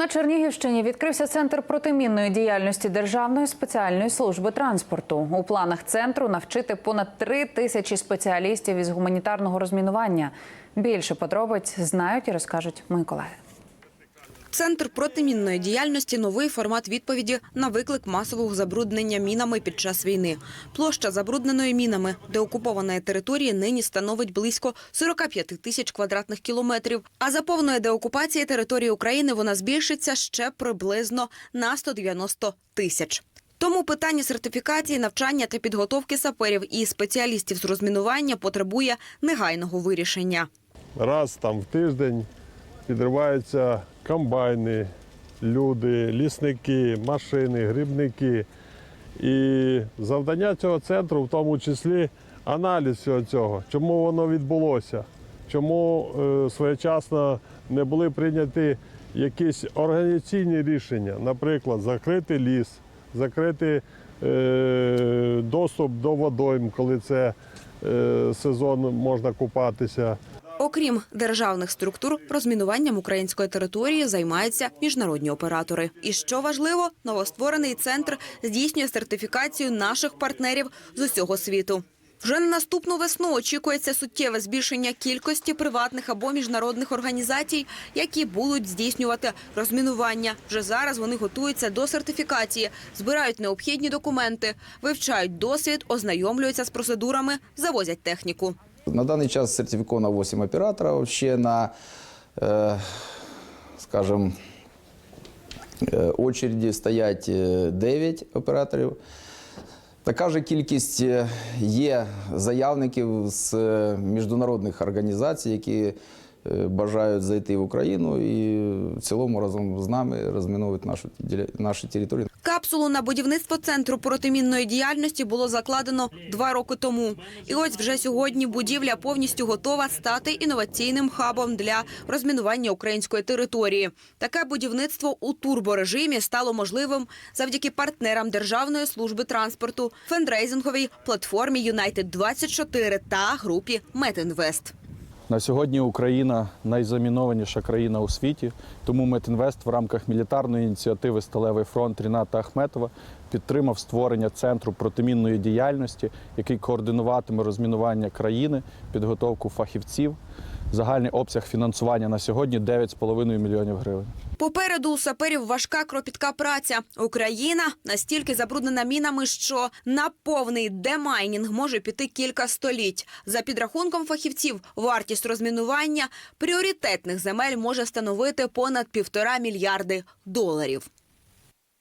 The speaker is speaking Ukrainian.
На Чернігівщині відкрився центр протимінної діяльності Державної спеціальної служби транспорту. У планах центру навчити понад три тисячі спеціалістів із гуманітарного розмінування. Більше подробиць знають і розкажуть мої колеги. Центр протимінної діяльності – новий формат відповіді на виклик масового забруднення мінами під час війни. Площа забрудненої мінами деокупованої території нині становить близько 45 тисяч квадратних кілометрів. А за повної деокупації території України вона збільшиться ще приблизно на 190 тисяч. Тому питання сертифікації, навчання та підготовки саперів і спеціалістів з розмінування потребує негайного вирішення. раз там в тиждень підриваються комбайни, люди, лісники, машини, грибники. І завдання цього центру, в тому числі аналіз всього цього, чому воно відбулося, чому е, своєчасно не були прийняті якісь організаційні рішення, наприклад, закрити ліс, закрити е, доступ до водойм, коли це е, сезон можна купатися. Окрім державних структур, розмінуванням української території займаються міжнародні оператори. І що важливо, новостворений центр здійснює сертифікацію наших партнерів з усього світу. Вже на наступну весну очікується суттєве збільшення кількості приватних або міжнародних організацій, які будуть здійснювати розмінування. Вже зараз вони готуються до сертифікації, збирають необхідні документи, вивчають досвід, ознайомлюються з процедурами, завозять техніку. На даний час сертифіковано 8 операторів. Ще на, е, скажімо, е, очереді стоять е, 9 операторів. Така ж кількість е, є заявників з е, міжнародних організацій, які е, бажають зайти в Україну і в цілому разом з нами розміновують нашу, наші території. Капсулу на будівництво центру протимінної діяльності було закладено два роки тому. І ось вже сьогодні будівля повністю готова стати інноваційним хабом для розмінування української території. Таке будівництво у турборежимі стало можливим завдяки партнерам Державної служби транспорту, фендрейзинговій платформі United 24 та групі Метінвест. На сьогодні Україна найзамінованіша країна у світі. Тому Метінвест в рамках мілітарної ініціативи Сталевий фронт Ріната Ахметова підтримав створення центру протимінної діяльності, який координуватиме розмінування країни, підготовку фахівців. Загальний обсяг фінансування на сьогодні 9,5 мільйонів гривень. Попереду у саперів важка кропітка праця. Україна настільки забруднена мінами, що на повний демайнінг може піти кілька століть. За підрахунком фахівців, вартість розмінування пріоритетних земель може становити понад півтора мільярди доларів.